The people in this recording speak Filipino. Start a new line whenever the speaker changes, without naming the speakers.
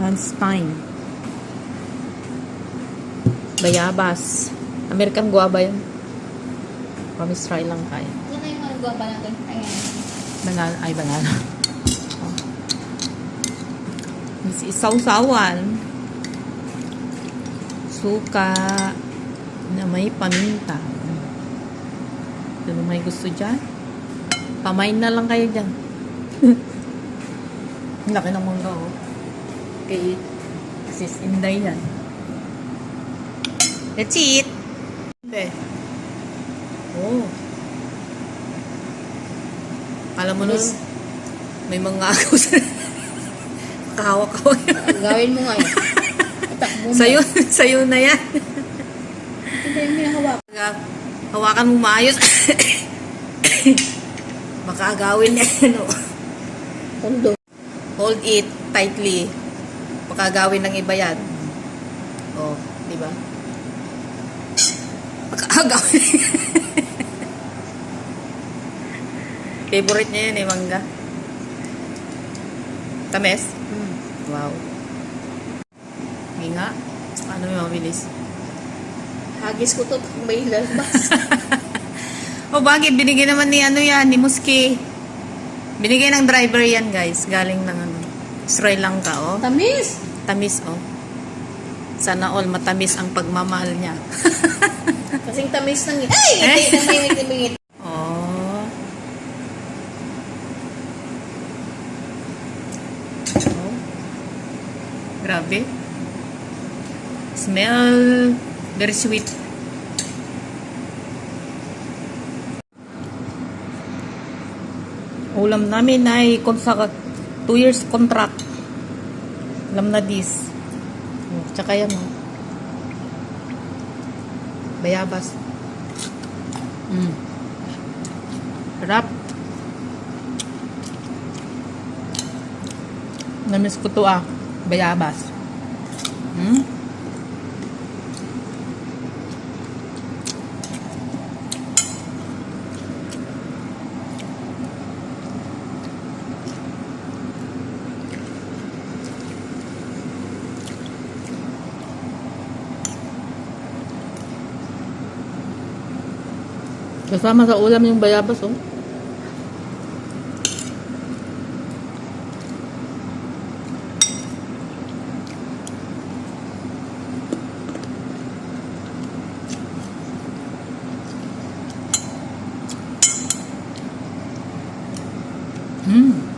Landstein. Bayabas. American guava yan. Promise try lang kaya.
Ano yung mga guwapa natin? Ayan.
Banana, ay banana. Oh. This is sausawan. Suka na may paminta. Sino may gusto dyan? Pamain na lang kayo dyan. Laki ng mangga, oh. Kay Sis Inday yan. That's it. Be. Oh. Alam mo nun, may mga ako sa... Kahawak-hawak.
Gawin mo nga yun. Itakbo mo.
Sa'yo, sa'yo na yan.
Ito yung pinahawak.
Hawakan mo maayos. Baka agawin niya, ano. Hold it tightly. Baka ng iba yan. Oh, di ba? Baka. Favorite niya yun eh, mangga. Tames?
Hmm.
Wow. Hindi nga. Ano yung mabilis?
Hagis ko to pag may lalabas.
O Oh, bakit? Binigay naman ni ano yan, ni Muski. Binigay ng driver yan, guys. Galing ng ano, Sri Lanka, oh.
Tamis!
Tamis, oh. Sana all matamis ang pagmamahal niya.
Kasing tamis ng... Ay!
Eh?
May ngiti
oh. Oh. Grabe. Smell very sweet. Ulam namin ay konsa 2 years contract. Alam na this. Oh, tsaka yan oh. Bayabas. Mm. Sarap. Namiss ko to ah. Bayabas. Hmm? Kasama sa ulam yung bayabas, oh. Hmm.